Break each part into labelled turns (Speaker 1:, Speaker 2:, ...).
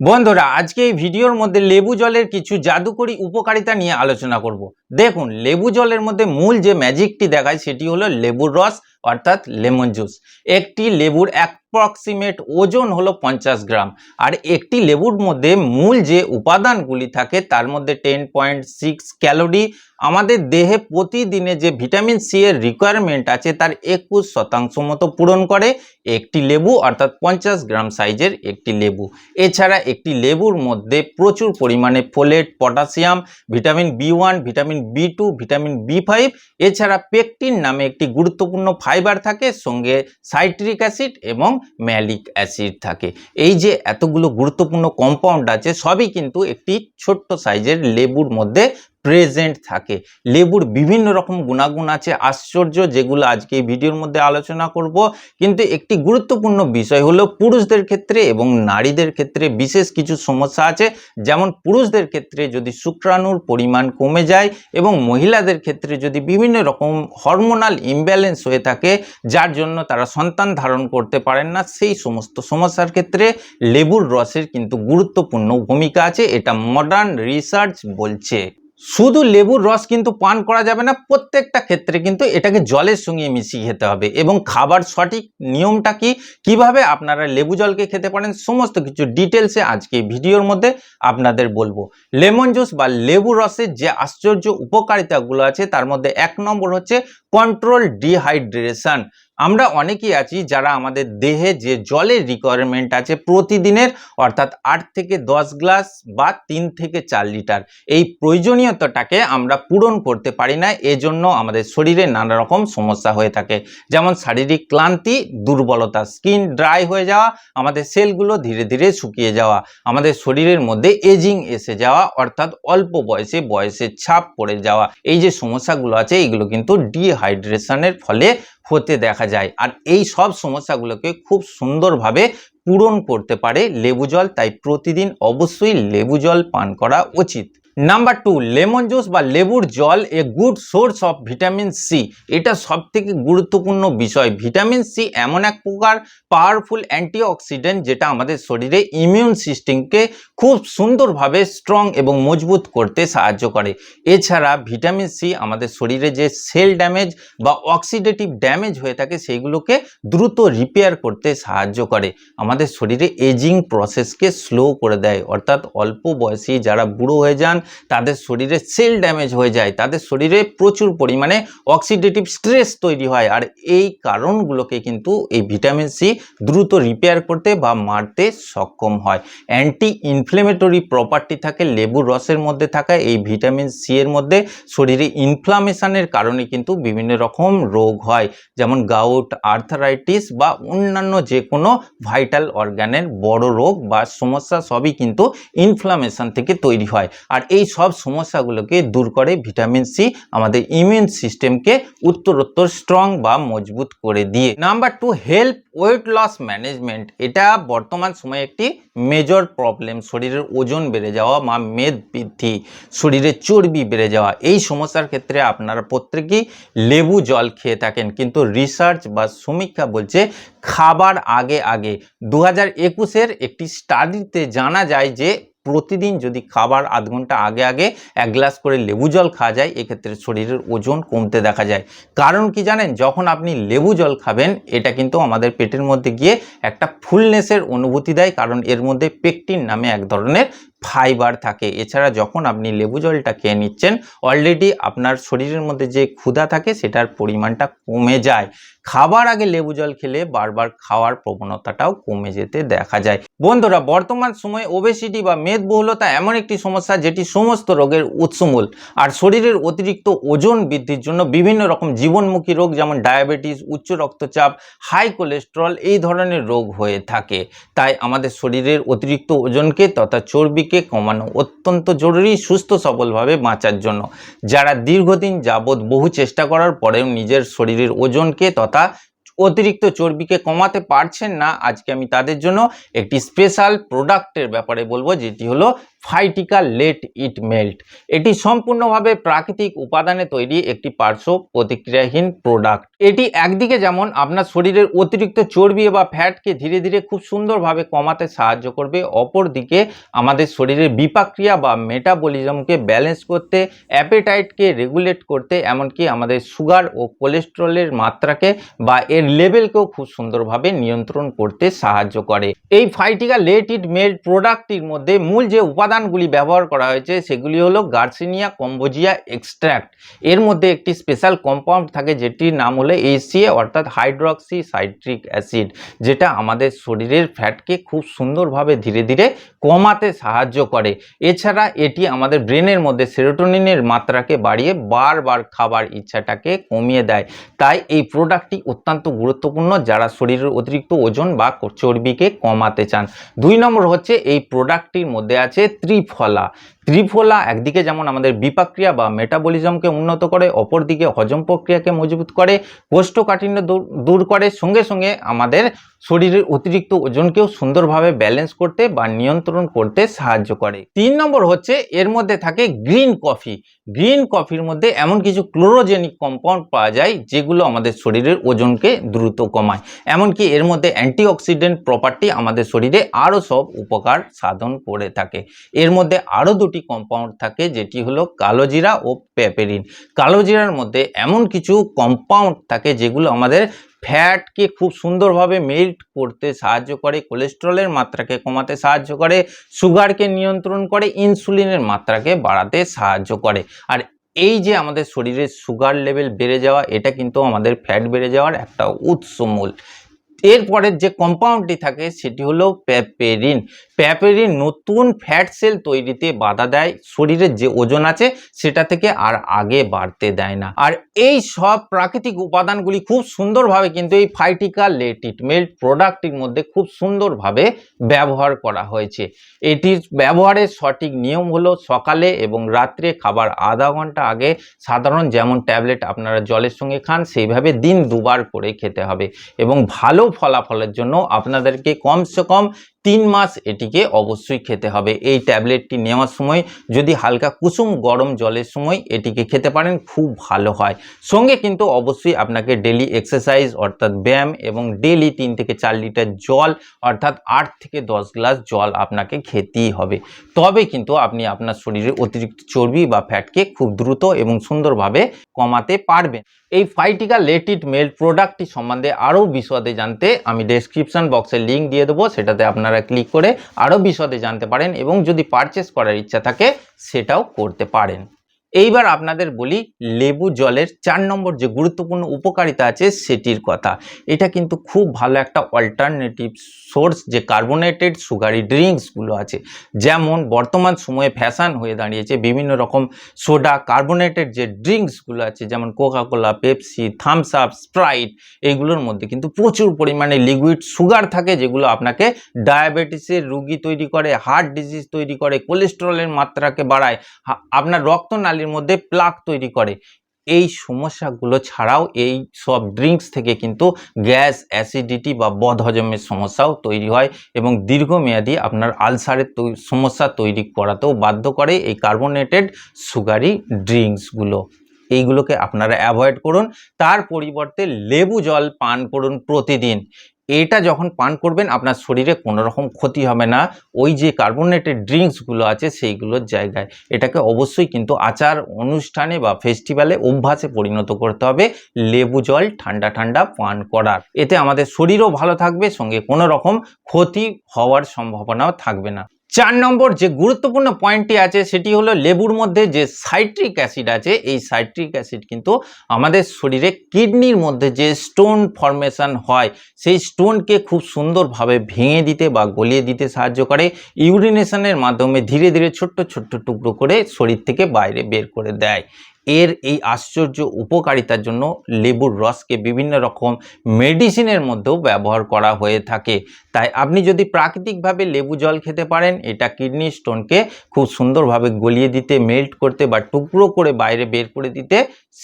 Speaker 1: বন্ধুরা, আজকে এই ভিডিওর মধ্যে লেবু জলের কিছু জাদুকরী উপকারিতা নিয়ে আলোচনা করব। দেখুন, লেবু জলের মধ্যে মূল যে ম্যাজিকটি দেখায় সেটি হলো লেবুর রস অর্থাৎ লেমন জুস। একটি লেবুর অ্যাপ্রক্সিমেট ওজন হলো পঞ্চাশ গ্রাম। আর একটি লেবুর মধ্যে মূল যে উপাদানগুলি থাকে, তার মধ্যে টেন পয়েন্ট সিক্স ক্যালোরি আমাদের দেহে প্রতিদিনে যে ভিটামিন সি এর রিকোয়ারমেন্ট আছে, তার একুশ শতাংশ মতো পূরণ করে একটি লেবু, অর্থাৎ পঞ্চাশ গ্রাম সাইজের একটি লেবু। এছাড়া একটি লেবুর মধ্যে প্রচুর পরিমাণে folate potassium vitamin B one vitamin B two vitamin B five এছাড়া পেকটিন নামে একটি গুরুত্বপূর্ণ ফাইবার থাকে, সঙ্গে সাইট্রিক অ্যাসিড এবং ম্যালিক অ্যাসিড থাকে। এই যে এতগুলো গুরুত্বপূর্ণ কম্পাউন্ড আছে, সবই কিন্তু একটি ছোট্ট সাইজের লেবুর মধ্যে প্রেজেন্ট থাকে। লেবুর বিভিন্ন রকম গুণাগুণ আছে। আশ্চর্য যেগুলো আজকে এই ভিডিওর মধ্যে আলোচনা করব। কিন্তু একটি গুরুত্বপূর্ণ বিষয় হলো পুরুষদের ক্ষেত্রে এবং নারীদের ক্ষেত্রে বিশেষ কিছু সমস্যা আছে। যেমন পুরুষদের ক্ষেত্রে যদি শুক্রাণুর পরিমাণ কমে যায় এবং মহিলাদের ক্ষেত্রে যদি বিভিন্ন রকম হরমোনাল ইমব্যালেন্স হয়ে থাকে, যার জন্য তারা সন্তান ধারণ করতে পারেন না, সেই সমস্ত সমস্যার ক্ষেত্রে লেবুর রসের কিন্তু গুরুত্বপূর্ণ ভূমিকা আছে। এটা মডার্ন রিসার্চ বলছে। শুধু লেবুর রস কিন্তু পান করা যাবে না, প্রত্যেকটা ক্ষেত্রে কিন্তু এটাকে জলের সঙ্গে মিশিয়ে খেতে হবে। এবং খাবার সঠিক নিয়মটা কি? কীভাবে আপনারা লেবু জলকে খেতে পারেন? সমস্ত কিছু ডিটেলসে আজকে ভিডিওর মধ্যে আপনাদের বলব। লেমন জুস বা লেবু রসের যে আশ্চর্য উপকারিতাগুলো আছে, তার মধ্যে এক নম্বর হচ্ছে কন্ট্রোল ডিহাইড্রেশন আমরা অনেকেই আছি যারা আমাদের দেহে যে জলের রিকোয়ারমেন্ট আছে প্রতিদিনের, অর্থাৎ আট থেকে দশ গ্লাস বা তিন থেকে চার লিটার, এই প্রয়োজনীয়তাটাকে আমরা পূরণ করতে পারি না, এজন্য আমাদের শরীরে নানা রকম সমস্যা হয়ে থাকে। যেমন শারীরিক ক্লান্তি, দুর্বলতা স্কিন ড্রাই হয়ে যাওয়া, আমাদের সেলগুলো ধীরে ধীরে শুকিয়ে যাওয়া, আমাদের শরীরের মধ্যে এজিং এসে যাওয়া, অর্থাৎ অল্প বয়সে বয়সের ছাপ পড়ে যাওয়া, এই যে সমস্যাগুলো আছে, এগুলো কিন্তু ডিহাইড্রেশনের ফলে হতে দেখা যায়। আর এই সব সমস্যাগুলোকে খুব সুন্দরভাবে পূরণ করতে পারে লেবু জল। তাই প্রতিদিন অবশ্যই লেবু জল পান করা উচিত। নাম্বার টু লেমন জুস বা লেবুর জল a good source of vitamin C এটা সব থেকে গুরুত্বপূর্ণ বিষয়। ভিটামিন সি এমন এক প্রকার পাওয়ারফুল অ্যান্টিঅক্সিডেন্ট যেটা আমাদের শরীরে ইমিউন সিস্টেমকে খুব সুন্দরভাবে স্ট্রং এবং মজবুত করতে সাহায্য করে। এছাড়া ভিটামিন সি আমাদের শরীরে যে সেল ড্যামেজ বা অক্সিডেটিভ ড্যামেজ হয়ে থাকে সেইগুলোকে দ্রুত রিপেয়ার করতে সাহায্য করে। আমাদের শরীরে এজিং প্রসেসকে স্লো করে দেয়। অর্থাৎ অল্প বয়সী যারা বুড়ো হয়ে যান তাদের শরীরে সেল ড্যামেজ হয়ে যায়, তাদের শরীরে প্রচুর পরিমাণে অক্সিডেটিভ স্ট্রেস তৈরি হয় আর এই কারণগুলোকে কিন্তু এই ভিটামিন সি দ্রুত রিপেয়ার করতে বা মারতে সক্ষম হয়। অ্যান্টি ইনফ্লেমেটরি প্রপার্টি থাকে লেবুর রসের মধ্যে থাকা এই ভিটামিন সি এর মধ্যে শরীরে ইনফ্লামেশনের কারণে কিন্তু বিভিন্ন রকম রোগ হয়, যেমন গাউট আর্থারাইটিস বা অন্যান্য যে কোনো ভাইটাল অর্গানের বড় রোগ বা সমস্যা সবই কিন্তু ইনফ্লামেশন থেকে তৈরি হয়। আর এই সব সমস্যাগুলোকে দূর করে ভিটামিন সি আমাদের ইমিউন সিস্টেমকে উত্তরোত্তর স্ট্রং বা মজবুত করে দিয়ে। Number two help weight loss management এটা বর্তমান সময়ে একটি মেজর প্রবলেম শরীরের ওজন বেড়ে যাওয়া বা মেদ বৃদ্ধি, শরীরে চর্বি বেড়ে যাওয়া, এই সমস্যার ক্ষেত্রে আপনারা প্রত্যেকেই লেবু জল খেয়ে থাকেন। কিন্তু রিসার্চ বা সমীক্ষা বলছে, খাবার আগে আগে। দু হাজার একুশের একটি স্টাডিতে জানা যায় যে প্রতিদিন যদি খাবার আধ ঘণ্টা আগে আগে এক গ্লাস করে লেবু জল খাওয়া যায়, এক্ষেত্রে শরীরের ওজন কমতে দেখা যায়। কারণ কি জানেন? যখন আপনি লেবু জল খাবেন, এটা কিন্তু আমাদের পেটের মধ্যে গিয়ে একটা ফুলনেসের অনুভূতি দেয়, কারণ এর মধ্যে পেকটিন নামে এক ধরনের ফাইবার থাকে। এছাড়া যখন আপনি লেবু জলটা খেয়ে নিচ্ছেন অলরেডি আপনার শরীরের মধ্যে যে ক্ষুধা থাকে, সেটার পরিমাণটা কমে যায়। খাবার আগে লেবু জল খেলে বারবার খাওয়ার প্রবণতাটাও কমে যেতে দেখা যায়। বন্ধুরা, বর্তমান সময়ে ওবেসিটি বা মেদবহুলতা এমন একটি সমস্যা যেটি সমস্ত রোগের উৎসমূল। আর শরীরের অতিরিক্ত ওজন বৃদ্ধির জন্য বিভিন্ন রকম জীবনমুখী রোগ যেমন ডায়াবেটিস, উচ্চ রক্তচাপ হাই কোলেস্ট্রল এই ধরনের রোগ হয়ে থাকে। তাই আমাদের শরীরের অতিরিক্ত ওজনকে তথা চর্বিকে কমানো অত্যন্ত জরুরি সুস্থ সবলভাবে বাঁচার জন্য। যারা দীর্ঘদিন যাবৎ বহু চেষ্টা করার পরেও নিজের শরীরের ওজনকে তথা অতিরিক্ত চর্বিকে কমাতে পারছেন না, আজকে আমি তাদের জন্য একটি স্পেশাল প্রোডাক্টের ব্যাপারে বলব, যেটি হলো ফাইটিকা লেট ইট মেল্ট। এটি সম্পূর্ণভাবে প্রাকৃতিক উপাদানে তৈরি একটি পার্শ্ব প্রতিক্রিয়াহীন প্রোডাক্ট। এটি একদিকে যেমন আপনার শরীরের অতিরিক্ত চর্বি বা ফ্যাটকে ধীরে ধীরে খুব সুন্দরভাবে কমাতে সাহায্য করবে। অপরদিকে আমাদের শরীরের বিপাক্রিয়া বা মেটাবলিজমকে ব্যালেন্স করতে, অ্যাপেটাইটকে রেগুলেট করতে, এমনকি আমাদের সুগার ও কোলেস্ট্রলের মাত্রাকে বা এর লেভেলকেও খুব সুন্দরভাবে নিয়ন্ত্রণ করতে সাহায্য করে। এই ফাইটিকা লেট ইট মেল্ট প্রোডাক্টটির মধ্যে মূল যে উপাদানগুলি ব্যবহার করা হয়েছে, সেগুলি হলো গার্সিনিয়া কম্বোজিয়া এক্সট্র্যাক্ট এর মধ্যে একটি স্পেশাল কম্পাউন্ড থাকে, যেটির নাম হলো এসিএ অর্থাৎ হাইড্রক্সি সাইট্রিক অ্যাসিড যেটা আমাদের শরীরের ফ্যাটকে খুব সুন্দরভাবে ধীরে ধীরে কমাতে সাহায্য করে। এছাড়া এটি আমাদের ব্রেনের মধ্যে সেরোটোনিনের মাত্রাকে বাড়িয়ে বারবার খাবার ইচ্ছাটাকে কমিয়ে দেয়। তাই এই প্রোডাক্টটি অত্যন্ত গুরুত্বপূর্ণ যারা শরীরের অতিরিক্ত ওজন বা চর্বিকে কমাতে চান। দুই নম্বর হচ্ছে এই প্রোডাক্টটির মধ্যে আছে ত্রিফলা। ত্রিফলা একদিকে যেমন আমাদের বিপাক্রিয়া বা মেটাবলিজমকে উন্নত করে, অপরদিকে হজম প্রক্রিয়াকে মজবুত করে, কোষ্ঠকাঠিন্য দূর- করে, সঙ্গে সঙ্গে আমাদের শরীরের অতিরিক্ত ওজনকেও সুন্দরভাবে ব্যালেন্স করতে বা নিয়ন্ত্রণ করতে সাহায্য করে। তিন নম্বর হচ্ছে এর মধ্যে থাকে গ্রিন কফি গ্রিন কফির মধ্যে এমন কিছু ক্লোরোজেনিক কম্পাউন্ড পাওয়া যায়, যেগুলো আমাদের শরীরের ওজনকে দ্রুত কমায়। এমনকি এর মধ্যে অ্যান্টিঅক্সিডেন্ট প্রপার্টি আমাদের শরীরে আরও সব উপকার সাধন করে থাকে। এর মধ্যে আরও দুটি কম্পাউন্ড থাকে, যেটি হলো কালোজিরা ও পেপেরিন কালোজিরার মধ্যে এমন কিছু কম্পাউন্ড থাকে, যেগুলো আমাদের ফ্যাটকে খুব সুন্দরভাবে মেল্ট করতে সাহায্য করে কোলেস্ট্রলের মাত্রাকে কমাতে সাহায্য করে সুগারকে নিয়ন্ত্রণ করে ইনসুলিনের মাত্রাকে বাড়াতে সাহায্য করে। আর এই যে আমাদের শরীরের সুগার লেভেল বেড়ে যাওয়া, এটা কিন্তু আমাদের ফ্যাট বেড়ে যাওয়ার একটা উৎস মূল। এরপরের যে কম্পাউন্ডটি থাকে সেটি হলো প্যাপেরিন প্যাপেরিন নতুন ফ্যাট সেল তৈরিতে বাধা দেয় শরীরের যে ওজন আছে সেটা থেকে আর আগে বাড়তে দেয় না। আর এই সব প্রাকৃতিক উপাদানগুলি খুব সুন্দরভাবে কিন্তু এই ফাইটিকা লেটিট মেল্ট প্রোডাক্টটির মধ্যে খুব সুন্দরভাবে ব্যবহার করা হয়েছে। এটির ব্যবহারের সঠিক নিয়ম হলো সকালে এবং রাত্রে খাবার আধা ঘণ্টা আগে সাধারণ যেমন ট্যাবলেট আপনারা জলের সঙ্গে খান, সেইভাবে দিন দুবার করে খেতে হবে। এবং ভালো ফলাফলের জন্য আপনাদেরকে কমসে কম তিন মাস এটিকে অবশ্যই খেতে হবে। এই ট্যাবলেটটি নেওয়ার সময় যদি হালকা কুসুম গরম জলের সময় এটিকে খেতে পারেন, খুব ভালো হয়। সঙ্গে কিন্তু অবশ্যই আপনাকে ডেলি এক্সারসাইজ অর্থাৎ ব্যায়াম এবং ডেলি তিন থেকে চার লিটার জল অর্থাৎ আট থেকে দশ গ্লাস জল আপনাকে খেতেই হবে। তবে কিন্তু আপনি আপনার শরীরে অতিরিক্ত চর্বি বা ফ্যাটকে খুব দ্রুত এবং সুন্দরভাবে কমাতে পারবেন। এই ফাইটিকা লেটিট মেল প্রোডাক্টটি সম্বন্ধে আরও বিশদে জানতে আমি ডেসক্রিপশন বক্সে লিঙ্ক দিয়ে দেবো। সেটাতে আপনারা ক্লিক করে আরও বিশদে জানতে পারেন এবং যদি পারচেস করার ইচ্ছা থাকে, সেটাও করতে পারেন। এইবার আপনাদের বলি, লেবু জলের চার নম্বর যে গুরুত্বপূর্ণ উপকারিতা আছে সেটির কথা। এটা কিন্তু খুব ভালো একটা অল্টারনেটিভ সোর্স যে কার্বোনেটেড সুগারি ড্রিঙ্কসগুলো আছে। যেমন বর্তমান সময়ে ফ্যাশান হয়ে দাঁড়িয়েছে, বিভিন্ন রকম সোডা কার্বোনেটেড যে ড্রিঙ্কসগুলো আছে, যেমন Coca-Cola Pepsi Thums Up Sprite এইগুলোর মধ্যে কিন্তু প্রচুর পরিমাণে লিকুইড সুগার থাকে, যেগুলো আপনাকে ডায়াবেটিসের রুগী তৈরি করে হার্ট ডিজিজ তৈরি করে কোলেস্টেরলের মাত্রাকে বাড়ায়। আপনার রক্তনালীর মধ্যে প্লাক তৈরি করে। এই সমস্যাগুলো ছাড়াও এই সব ড্রিঙ্কস থেকে কিন্তু গ্যাস অ্যাসিডিটি বা বদহজমের সমস্যাও তৈরি হয় এবং দীর্ঘমেয়াদী আপনার আলসারের সমস্যা তৈরি করাতেও বাধ্য করে এই কার্বোনেটেড সুগারি ড্রিঙ্কসগুলো এইগুলোকে আপনারা অ্যাভয়েড করুন। তার পরিবর্তে লেবু জল পান করুন প্রতিদিন। এটা যখন পান করবেন, আপনার শরীরে কোনো রকম ক্ষতি হবে না। ওই যে কার্বোনেটেড ড্রিঙ্কসগুলো আছে, সেইগুলোর জায়গায়। এটাকে অবশ্যই কিন্তু আচার অনুষ্ঠানে বা ফেস্টিভ্যালে অভ্যাসে পরিণত করতে হবে। লেবু জল ঠান্ডা ঠান্ডা পান করার। এতে আমাদের শরীরও ভালো থাকবে, সঙ্গে কোনো রকম ক্ষতি হওয়ার সম্ভাবনাও থাকবে না। চার নম্বর যে গুরুত্বপূর্ণ পয়েন্টটি আছে, সেটি হলো লেবুর মধ্যে যে সাইট্রিক অ্যাসিড আছে, এই সাইট্রিক অ্যাসিড কিন্তু আমাদের শরীরে কিডনির মধ্যে যে স্টোন ফর্মেশন হয়, সেই স্টোনকে খুব সুন্দরভাবে ভেঙে দিতে বা গলিয়ে দিতে সাহায্য করে। ইউরিনেশনের মাধ্যমে ধীরে ধীরে ছোট্ট ছোট্ট টুকরো করে শরীর থেকে বাইরে বের করে দেয়। এর এই আশ্চর্য উপকারিতার জন্য লেবুর রসকে বিভিন্ন রকম মেডিসিনের মধ্যেও ব্যবহার করা হয়ে থাকে। তাই আপনি যদি প্রাকৃতিকভাবে লেবু জল খেতে পারেন, এটা কিডনি স্টোনকে খুব সুন্দরভাবে গলিয়ে দিতে, মেল্ট করতে বা টুকরো করে বাইরে বের করে দিতে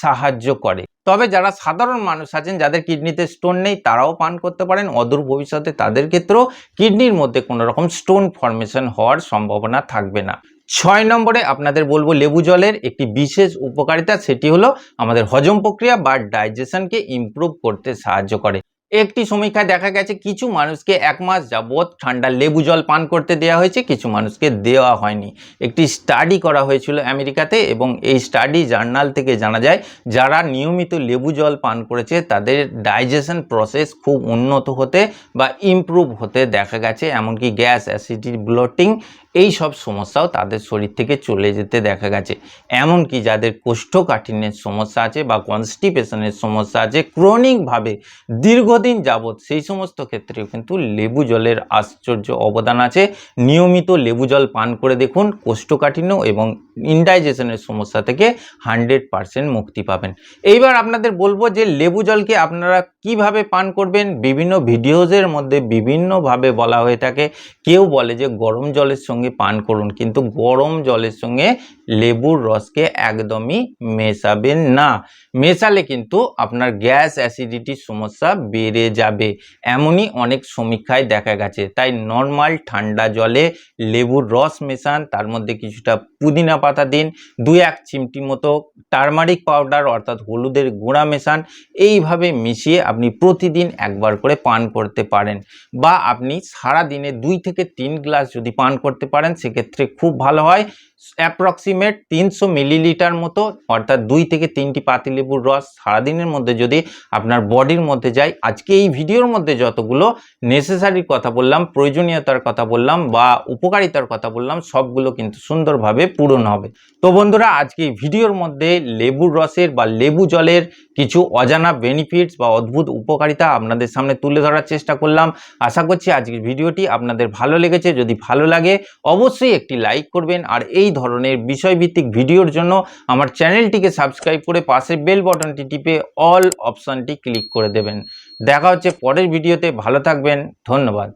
Speaker 1: সাহায্য করে। তবে যারা সাধারণ মানুষ আছেন, যাদের কিডনিতে স্টোন নেই, তারাও পান করতে পারেন। অদূর ভবিষ্যতে তাদের ক্ষেত্রেও কিডনির মধ্যে কোনো রকম স্টোন ফর্মেশন হওয়ার সম্ভাবনা থাকবে না। ছয় নম্বরে আপনাদের বলব লেবু জলের একটি বিশেষ উপকারিতা, সেটি হলো আমাদের হজম প্রক্রিয়া বা ডাইজেশনকে ইমপ্রুভ করতে সাহায্য করে। একটি সমীক্ষায় দেখা গেছে, কিছু মানুষকে এক মাস যাবৎ ঠান্ডা লেবু জল পান করতে দেওয়া হয়েছে, কিছু মানুষকে দেওয়া হয়নি। একটি স্টাডি করা হয়েছিল আমেরিকাতে এবং এই স্টাডি জার্নাল থেকে জানা যায়, যারা নিয়মিত লেবু জল পান করেছে, তাদের ডাইজেশন প্রসেস খুব উন্নত হতে বা ইমপ্রুভ হতে দেখা গেছে, এমনকি গ্যাস অ্যাসিডি ব্লটিং এই সব সমস্যাও তাদের শরীর থেকে চলে যেতে দেখা গেছে। এমনকি যাদের কোষ্ঠকাঠিন্যের সমস্যা আছে বা কনস্টিপেশনের সমস্যা আছে ক্রনিকভাবে দীর্ঘদিন যাবৎ সেই সমস্ত ক্ষেত্রেও কিন্তু লেবু জলের আশ্চর্য অবদান আছে। নিয়মিত লেবু জল পান করে দেখুন, কোষ্ঠকাঠিন্য এবং ইনডাইজেশনের সমস্যা থেকে হান্ড্রেড পারসেন্ট মুক্তি পাবেন। এইবার আপনাদের বলব যে লেবু জলকে আপনারা কীভাবে পান করবেন? বিভিন্ন ভিডিওজের মধ্যে বিভিন্নভাবে বলা হয়ে থাকে। কেউ বলে যে গরম জলের সঙ্গে পান করুন। কিন্তু গরম জলের সঙ্গে লেবুর রসকে একদমই মেশাবেন না। মেশালে কিন্তু আপনার গ্যাস অ্যাসিডিটির সমস্যা বেড়ে যাবে। এমনই অনেক সমীক্ষায় দেখা গেছে। তাই নর্মাল ঠান্ডা জলে লেবুর রস মেশান, তার মধ্যে কিছুটা পুদিনা পাতা দিন দুই এক চিমটি মতো টারমারিক পাউডার অর্থাৎ হলুদের গুঁড়া মেশান, এইভাবে মিশিয়ে আপনি প্রতিদিন একবার করে পান করতে পারেন। বা আপনি সারা দিনে দুই থেকে তিন গ্লাস যদি পান করতে পারেন, সেক্ষেত্রে খুব ভালো হয়। অ্যাপ্রক্সিমেট তিনশো মিলিলিটার মতো, অর্থাৎ দুই থেকে তিনটি পাতিলেবুর রস সারাদিনের মধ্যে যদি আপনার বডির মধ্যে যায়, আজকে এই ভিডিওর মধ্যে যতগুলো নেসেসারির কথা বললাম, প্রয়োজনীয়তার কথা বললাম বা উপকারিতার কথা বললাম, সবগুলো কিন্তু সুন্দরভাবে পূরণ হবে। তো বন্ধুরা, আজকে এই ভিডিওর মধ্যে লেবুর রসের বা লেবু জলের কিছু অজানা বেনিফিটস বা অদ্ভুত উপকারিতা আপনাদের সামনে তুলে ধরার চেষ্টা করলাম। আশা করছি আজকের ভিডিওটি আপনাদের ভালো লেগেছে। যদি ভালো লাগে, অবশ্যই একটি লাইক করবেন। আর এই ধরনের বিষয়ভিত্তিক ভিডিওর জন্য আমার চ্যানেলটিকে সাবস্ক্রাইব করে পাশে বেল বটনটি টিপে অল অপশানটি ক্লিক করে দেবেন। দেখা হচ্ছে পরের ভিডিওতে। ভালো থাকবেন। ধন্যবাদ।